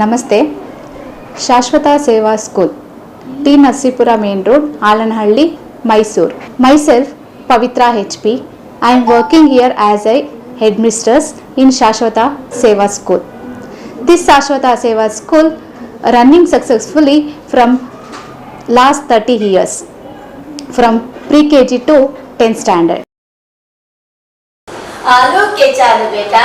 ನಮಸ್ತೆ Shashwata Seva school T Narasipura main road Alanahalli Mysuru myself Pavitra H P I am working here as a head mistress in Shashwata Seva school this Shashwata Seva school running successfully from last thirty years from pre K G to tenth standard आलू के चालू बेटा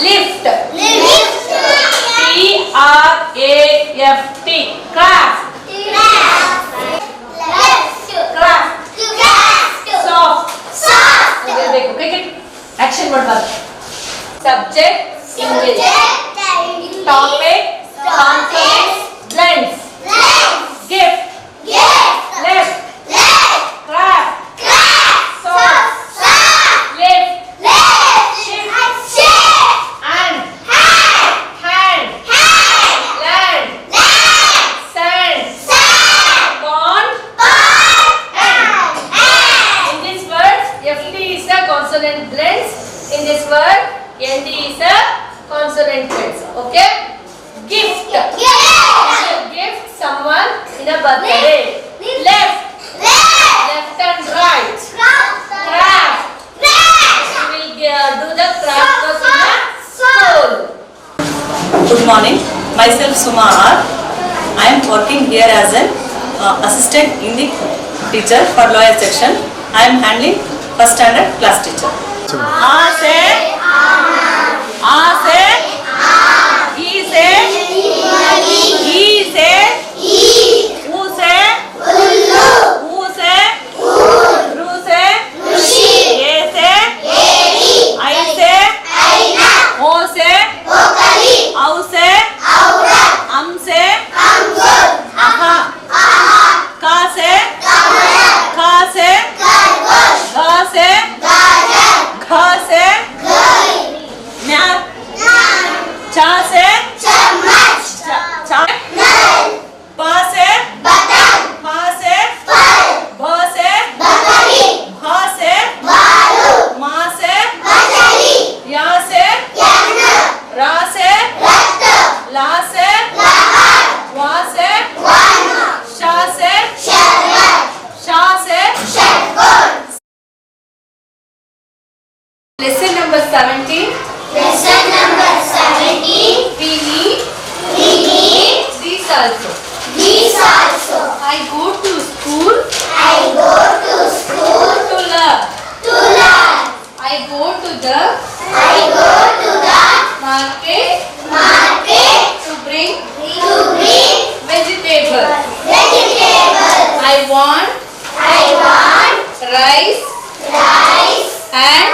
lift lift t r a f t craft craft craft craft craft soft soft अगर देखो cricket action word word subject English topic concept assistant English teacher for lower section I'm handling first standard class teacher ఆసే ఆసే ఈసే ఈసే go to the market market to bring vegetables. vegetables I want I want rice rice and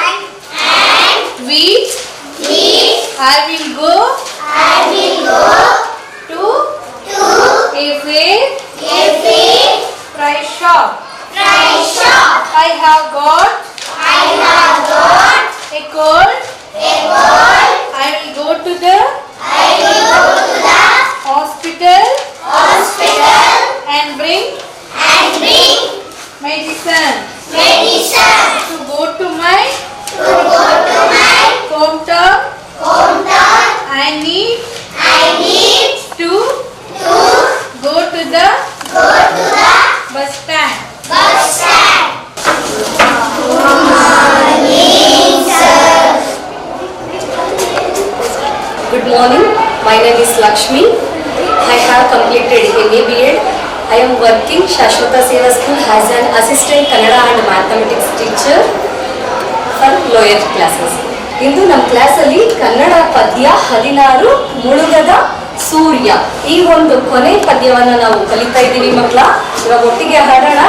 wheat. wheat I will go to a fair price shop. Price shop. I have got. I have got a cold. A cold. I will go to the hospital lower classes. ಇಂದು ನಮ್ಮ ಕ್ಲಾಸಲ್ಲಿ ಕನ್ನಡ ಪದ್ಯ ಹದಿನಾರು, ಮುಳುಗದ ಸೂರ್ಯ. ಈ ಒಂದು ಕೊನೆ ಪದ್ಯವನ್ನು ನಾವು ಕಲಿತಾ ಇದ್ದೀವಿ ಮಕ್ಕಳ. ಇವಾಗ ಒಟ್ಟಿಗೆ ಹಾಡೋಣ.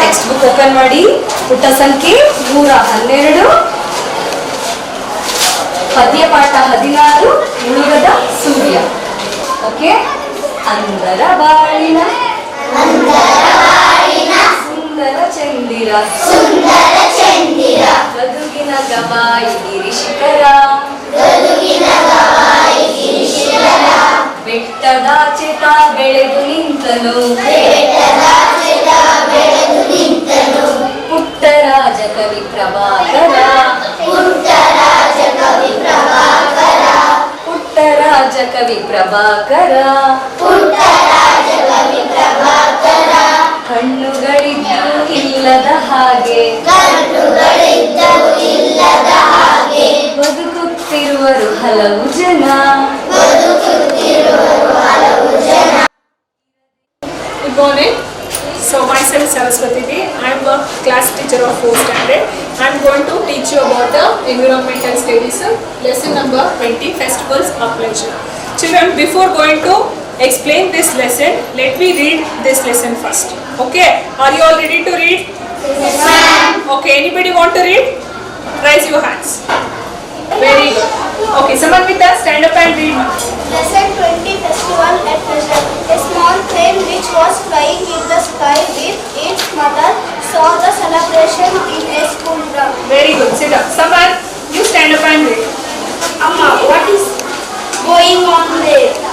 ಟೆಕ್ಸ್ಟ್ ಬುಕ್ ಓಪನ್ ಮಾಡಿ. ಪುಟ ಸಂಖ್ಯೆ ನೂರ ಹನ್ನೆರಡು. ಪದ್ಯ ಪಾಠ ಹದಿನಾರು, ಮುಳುಗದ ಸೂರ್ಯ. ಓಕೆ ಅಂದರ ಬಾಳಿನ. ಸುಂದರ ಚಂದಿರ. ಸುಂದರ ಚಂದಿರ. ಗದುಗಿನ ಗವಾಯಿ ಗಿರಿಶಿಖರ. ಬೆಟ್ಟದಾಚೆತ ಬೆಳೆದು ನಿಂತನು. ಬೆಳೆದು ನಿಂತನು. ಪುಟ್ಟರಾಜ ಕವಿ ಪ್ರಭಾಕರ. ಪುಟ್ಟರಾಜ ಕವಿ ಪ್ರಭಾಕರ. ಪುಟ್ಟರಾಜ ಕವಿ ಪ್ರಭಾಕರ. ಪುಟ್ಟರಾಜ ಕವಿ ಪ್ರಭಾಕರ. ಕಣ್ಣುಗಳಿದ್ದು ಇಲ್ಲದ ಹಾಗೆ ಇಲ್ಲದ ಹಾಗೆ ಬದುಕುತ್ತಿರುವರು ಹಲವು ಜನ ಬದುಕುತ್ತಿರುವರು ಹಲವು ಜನ Good morning. So myself Saraswati Di. I am a class teacher of 4th standard. I going to teach you about the environmental studies uh, lesson number 20 festivals of pleasure. Children, before going to explain this lesson, let me read this lesson first. Okay? Are you all ready to read? Yes, Okay, anybody want to read? Raise your hands. Very good. Okay, someone with us, stand up and read. Lesson 20 Festival at Present. A small crane which was flying in the sky with its mother saw the celebration in a school ground. Very good. Sit down. Someone, you stand up and read. Amma, what is going on there?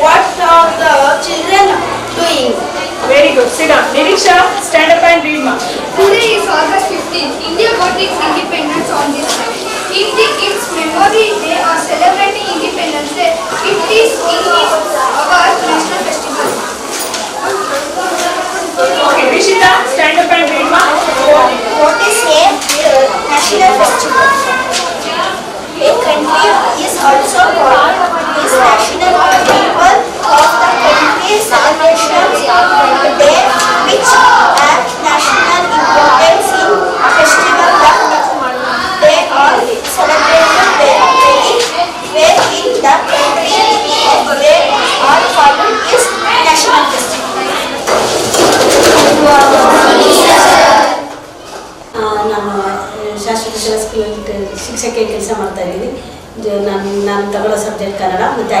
What are the children doing? Very good. Sit down. Nirisha, stand up and read, ma'am. Today is August 15th. India got its independence on this day. In the, its memory, they are celebrating Independence Day. It is in our national festival. Okay, Rishita, stand up and read, ma'am. What is a uh, national festival? A country is also called is national people of the country celebrations day which have national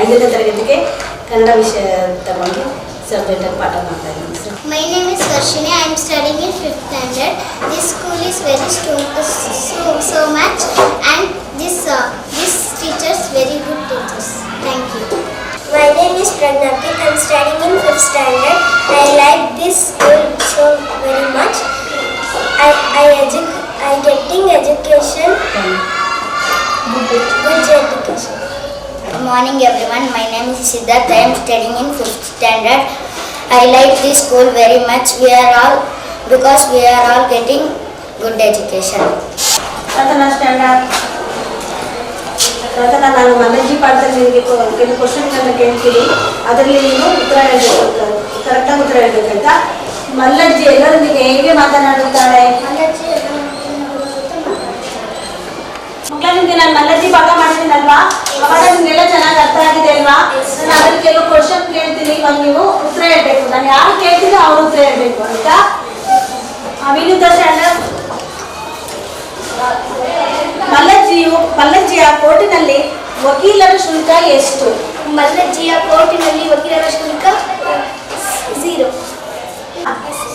ಐದನೇ ತರಗತಿಗೆ ಕನ್ನಡ ವಿಷಯ ತಗೊಂಡು ಸಬ್ಜೆಕ್ಟಲ್ಲಿ ಪಾಠ ಮಾಡ್ತಾ ಇದ್ದೀನಿ sir My name is Darshini. I am studying in 5th standard. This school is very sto- so, so much and this uh, this teachers very good teachers. Thank you. My name is Pragnati. I am studying in 5th standard. I like this school so very much. I I edu- I getting education. Good education. Good morning everyone. My name is Siddharth. I am studying in 5th standard. I like this school very much. We are all because we are all getting good education. ಪ್ರಥಮ standard ಪ್ರಥಮ ನಾನು ಮಲ್ಲಜ್ಜಿ ಪಾಠದಲ್ಲಿ ನಿನಗೆ ಕೊ- ಕೆಲವು ಕ್ವಶನ್ಗಳನ್ನ ಕೇಳ್ತೀನಿ ಅದರಲ್ಲಿ ನೀನು ಉತ್ತರ ಹೇಳಬೇಕು ಕರೆಕ್ಟಾಗಿ ಉತ್ತರ ಹೇಳಬೇಕಂತ ಮಲ್ಲಜ್ಜಿ ಎಲ್ಲರೊಂದಿಗೆ ಹೇಗೆ ಮಾತನಾಡುತ್ತಾಳೆ ಮಕ್ಕಳ ನಿಮ್ಗೆ ನಾನು ಮಲ್ಲಜ್ಜಿ ಪಾಠ ಮಾಡಿದ್ದೀನಲ್ವಾ ಅವಾಗ ನಿಮ್ಗೆಲ್ಲ ಚೆನ್ನಾಗಿ ಅರ್ಥ ಆಗಿದೆ ಅಲ್ವಾ? ನಾನು ಅದ್ರಲ್ಲಿ ಕೆಲವು ಕ್ವಶನ್ ಕೇಳ್ತೀನಿ. ಇವಾಗ ನೀವು ಉತ್ತರ ಹೇಳ್ಬೇಕು. ನಾನು ಯಾರು ಕೇಳ್ತೀನಿ ಅವ್ರು ಉತ್ತರ ಹೇಳ್ಬೇಕು ಆಯ್ತಾ? ವಿನುತ ಸ್ಟ್ಯಾಂಡರ್ಡ್ ಮಲ್ಲಜ್ಜಿಯು ಮಲ್ಲಜ್ಜಿಯ ಕೋರ್ಟಿನಲ್ಲಿ ವಕೀಲರ ಶುಲ್ಕ ಎಷ್ಟು? ಮಲ್ಲಜ್ಜಿಯ ಕೋರ್ಟಿನಲ್ಲಿ ವಕೀಲರ ಶುಲ್ಕ ಝೀರೋ.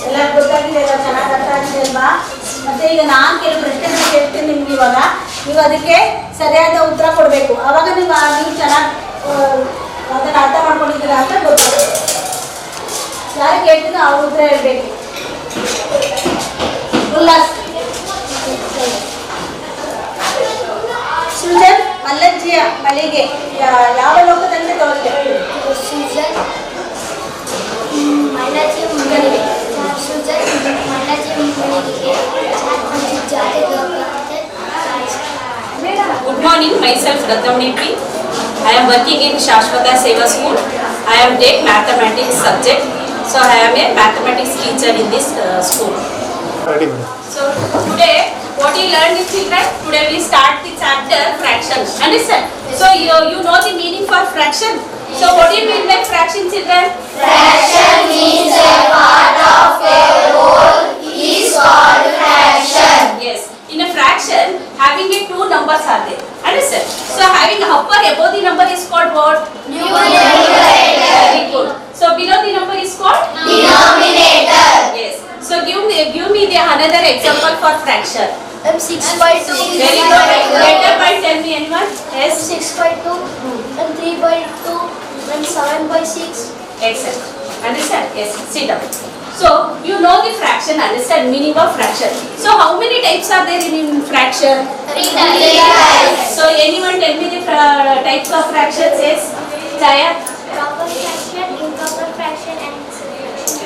ಎಲ್ಲ ಗೊತ್ತಾಗಿದೆ ಚೆನ್ನಾಗಿ ಅರ್ಥ ಆಗಿದೆ ಅಲ್ವಾ? ಮತ್ತೆ ಈಗ ನಾನು ಕೆಲವು ಪ್ರಶ್ನೆಗಳು ಕೇಳ್ತೀನಿ ನಿಮ್ಗೆ ಇವಾಗ. ನೀವು ಅದಕ್ಕೆ ಸರಿಯಾದ ಉತ್ತರ ಕೊಡಬೇಕು. ಅವಾಗ ನೀವು ನೀವು ಚೆನ್ನಾಗಿ ಅದನ್ನು ಅರ್ಥ ಮಾಡ್ಕೊಂಡಿದ್ದೀರಾ ಅಂತ ಗೊತ್ತಾಗುತ್ತೆ. ಯಾರು ಕೇಳ್ತೀನಿ ಅವ್ರ ಉತ್ತರ ಹೇಳ್ಬೇಕು. ಉಲ್ಲಾಸ್. ಸುಜನ್ ಮಲ್ಲಜ್ಜಿಯ ಮಳಿಗೆ ಯಾವ ಲೋಕದಲ್ಲಿ ತೋರುತ್ತೆ Susan ಮಲ್ಲಜ್ಜಿ ಮುಂಗಡಿಗೆ Sujan ಮಲ್ಲಜ್ಜಿ morning, myself Rathamni P. I am working in Shashwata Seva School. I am take mathematics subject. So I am a mathematics teacher in this uh, school. So today what you learned in children? Today we start the chapter fraction. Understand? So you, you know the meaning for fraction. So what do you mean by fraction children? Fraction means a part of a whole is called fraction. Yes. In a fraction, having a two numbers are there. Understand? So having upper above the number is called what? Very good. So below the number is called? Denominator. Yes. So give me give me the another example for fraction. I'm 6 by 2. Very good. Better by tell me anyone? Yes. 6 by 2. I'm 3 by 2. I'm 7 by 6. Excellent. Understand? Yes. Sit down. So you know the fraction. Understand meaning of fraction. So how many types are there in, fraction? 3 times. So anyone tell me the fra- types of fractions? Yes. Chaya. Proper fraction, improper fraction and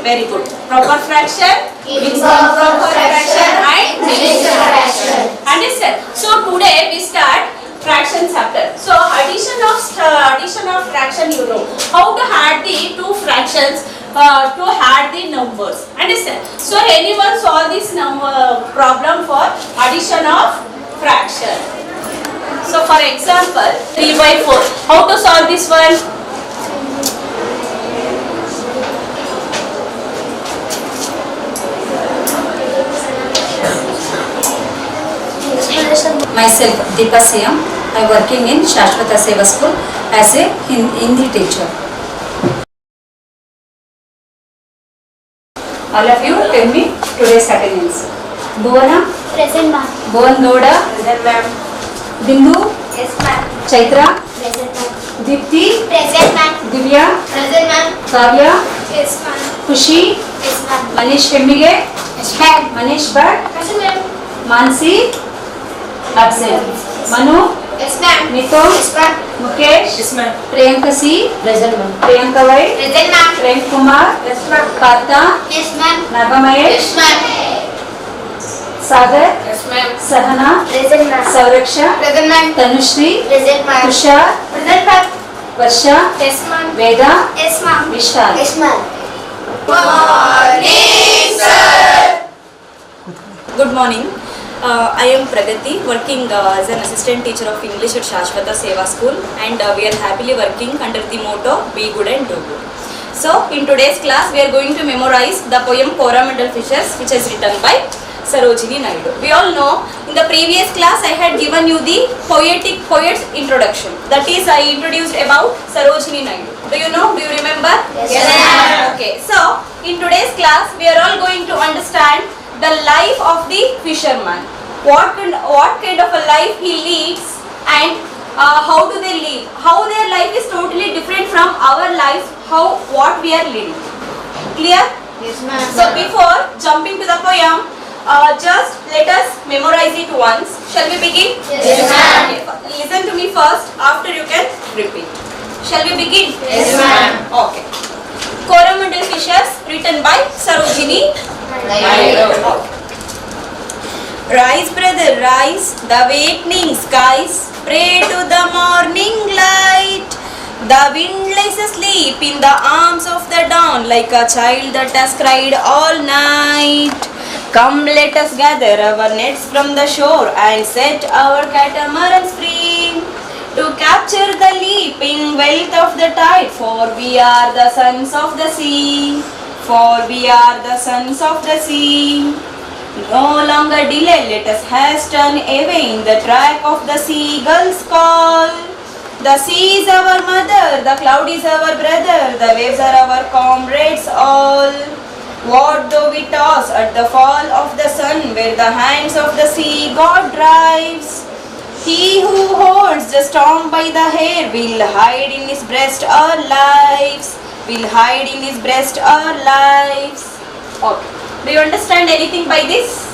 Very good. Proper fraction, improper fraction and mixed fraction. Understand? So today we start fraction chapter. So addition of uh, addition of fraction you know. How to add the two fractions uh, to add the numbers. Understand? So anyone solve this number problem for addition of fraction. So for example, 3 by 4. How to solve this one? Myself, Deepa Siyam. I working in Shashwata Seva School as a Hindi teacher. All of you tell me today's attendance. Bhuvana, present ma'am. Bhuvan Gowda, Bindu, Yes ma'am. Chaitra, Present ma'am. Dipti, Present ma'am. Divya, Present ma'am. Kavya, Yes ma'am. Khushi, Yes ma'am. Manish Kembige, Yes ma'am. Manish Bhatt, Present ma'am. Mansi, absent. Manu, Yes ma'am. Nito, Yes ma'am. Mukesh. इसमें। Priyanka C. Present ma'am. Priyanka Y. Present ma'am. Prem Kumar. Yes ma'am पाता yes ma'am Naga Mahesh. Yes ma'am Sagar. Yes ma'am Sahana. Present ma'am Samraksha. Present ma'am Tanushree. Present ma'am Tushar. Present ma'am Varsha. Yes ma'am Veda. Yes ma'am Vishal. Yes ma'am good morning good morning Uh, I am Pragati, working uh, as an assistant teacher of English at Shashwata Seva School, and uh, we are happily working under the motto Be Good and Do Good. So, in today's class, we are going to memorize the poem Coromandel Fishes, which is written by Sarojini Naidu. We all know in the previous class I had given you the poetic poet's introduction. That is, I introduced about Sarojini Naidu. Do you know? Do you remember? Yes, ma'am. Okay. So, in today's class, we are all going to understand the life of the fisherman. What kind, what kind of a life he leads and uh, how do they live? How their life is totally different from our life, How what we are living. Clear? Yes ma'am. So before jumping to the poem, uh, just let us memorize it once. Shall we begin? Yes, ma'am. Listen to me first. After you can repeat. Shall we begin? Yes, ma'am. Okay. Coromandel Fishes written by Sarojini Rise, brother, rise, the awakening skies, pray to the morning light. The wind lies asleep in the arms of the dawn, like a child that has cried all night. Come, let us gather our nets from the shore and set our catamarans free to capture the leaping wealth of the tide, for we are the sons of the sea. For we are the sons of the sea. No longer delay, let us hasten away in the track of the seagull's call. The sea is our mother, the cloud is our brother, the waves are our comrades all. What though we toss at the fall of the sun, where the hands of the sea God drives? He who holds the storm by the hair will hide in his breast our lives, will hide in his breast our lives. Okay. Do you understand anything by this?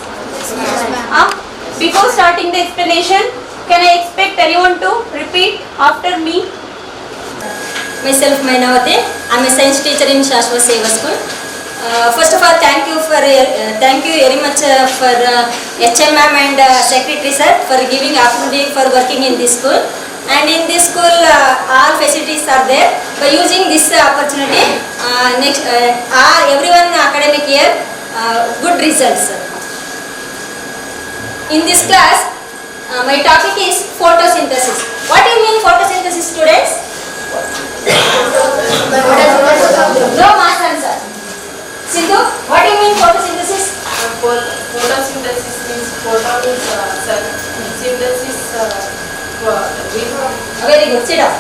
Huh? Before starting the explanation, can I expect anyone to repeat after me? Myself, Mainavati. I'm a science teacher in Shashwa Seva School. Uh, first of all, thank you for uh, thank you very much uh, for uh, and uh, Secretary sir for giving opportunity for working in this school. And in this school, uh, all facilities are there. By using this uh, opportunity, uh, next uh, all everyone academic year, uh, good results. In this class, uh, my topic is photosynthesis. What do you mean photosynthesis, students? Sindhu, what do you mean photosynthesis? Photosynthesis means photo means uh. Synthesis uh, we Very good, sit down.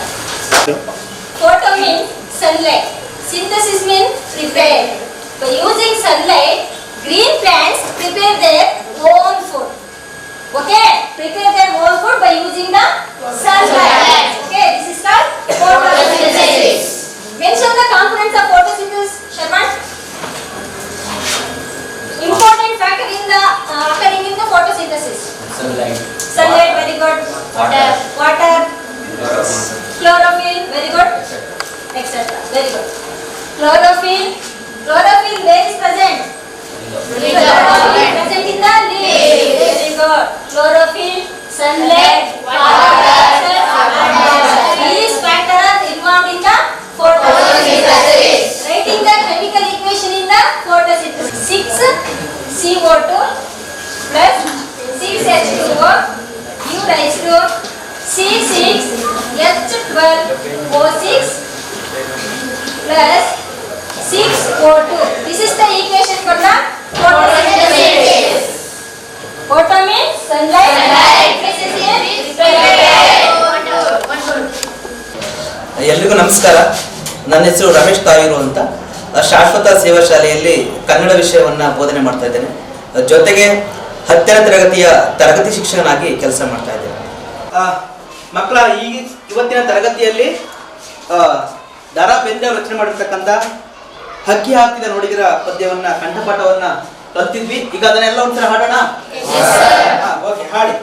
Photo means sunlight. Synthesis means prepare. By using sunlight, green plants prepare their own food. Okay? Prepare their own food by using the sunlight. Two plus six H two O you rise to C six H twelve O six plus six O two this is the equation ನಮಸ್ಕಾರ. ನನ್ನ ಹೆಸರು ರಮೇಶ್ ತಾಯಿರು ಅಂತ. ಶಾಶ್ವತ ಸೇವಾ ಶಾಲೆಯಲ್ಲಿ ಕನ್ನಡ ವಿಷಯವನ್ನು ಬೋಧನೆ ಮಾಡ್ತಾ ಇದ್ದೇನೆ. ಜೊತೆಗೆ ಹತ್ತನೇ ತರಗತಿಯ ತರಗತಿ ಶಿಕ್ಷಕನಾಗಿ ಕೆಲಸ ಮಾಡ್ತಾ ಇದ್ದೇನೆ. ಮಕ್ಕಳ ಈ ಇವತ್ತಿನ ತರಗತಿಯಲ್ಲಿ ದಾರಾ ಬೇಂದ್ರೆ ಅವರು ರಚನೆ ಮಾಡಿರ್ತಕ್ಕಂಥ ಹಕ್ಕಿ ಹಾಕಿದ ನೋಡಿದಿರ ಪದ್ಯವನ್ನ ಕಂಠಪಾಠವನ್ನ ಕಲ್ತಿದ್ವಿ ಈಗ ಅದನ್ನೆಲ್ಲ ಒಂಥರ ಹಾಡೋಣ? ಓಕೆ ಹಾಡಿ.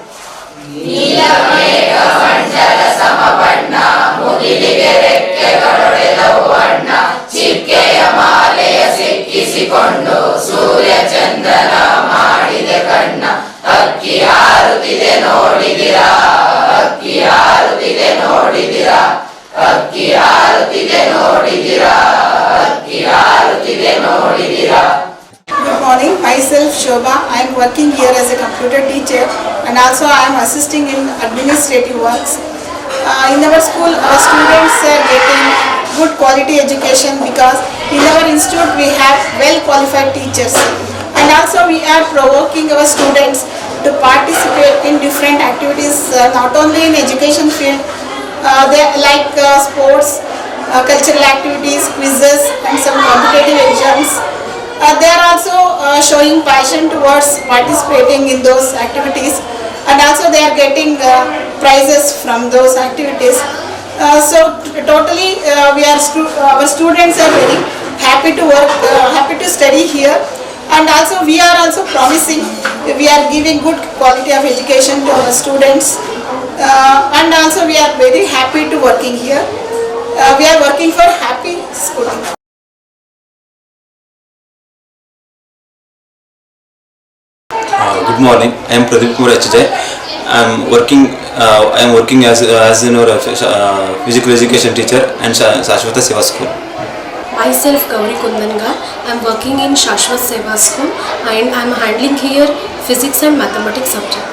Good morning, myself Shobha. I am working here as a computer teacher and also I am assisting in administrative works. Uh, in our school, our students are getting good quality education because in our institute we have well qualified teachers. And also we are provoking our students to participate in different activities, uh, not only in education field, uh, they like uh, sports, uh, cultural activities, quizzes and some competitive exams. Uh, they are also uh, showing passion towards participating in those activities and also they are getting prizes from those activities. Uh, so totally uh, we are stu- our students are very happy to work, uh, happy to study here and also we are also promising we are giving good quality of education to our students uh, and also we are very happy to working here. Uh, we are working for happy schooling. Good morning. I am Pradeep Kumar HJ. I am working. Uh, I am working as as in our uh, physical education teacher and Shashwata Seva School. Myself Gauri Kundanga. I am working in Shashwat Seva School and I am handling here physics and mathematics subject.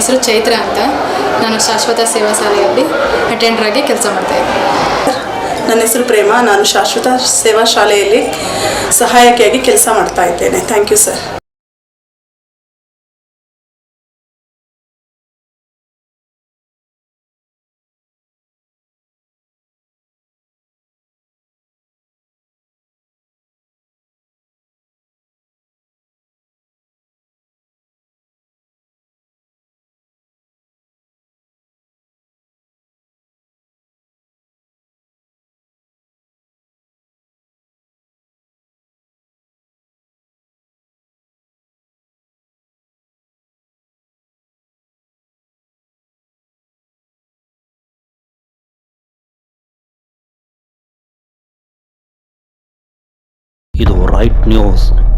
ಹೆಸರು ಚೈತ್ರ ಅಂತ. ನಾನು ಶಾಶ್ವತ ಸೇವಾ ಶಾಲೆಯಲ್ಲಿ attender ಆಗಿ ಕೆಲಸ ಮಾಡ್ತಾ ಇದ್ದೀನಿ ನನ್ನ ಹೆಸರು ಪ್ರೇಮ. ನಾನು ಶಾಶ್ವತ ಸೇವಾ ಶಾಲೆಯಲ್ಲಿ ಸಹಾಯಕಿಯಾಗಿ ಕೆಲಸ ಮಾಡ್ತಾ ಇದ್ದೇನೆ. Thank you sir White News.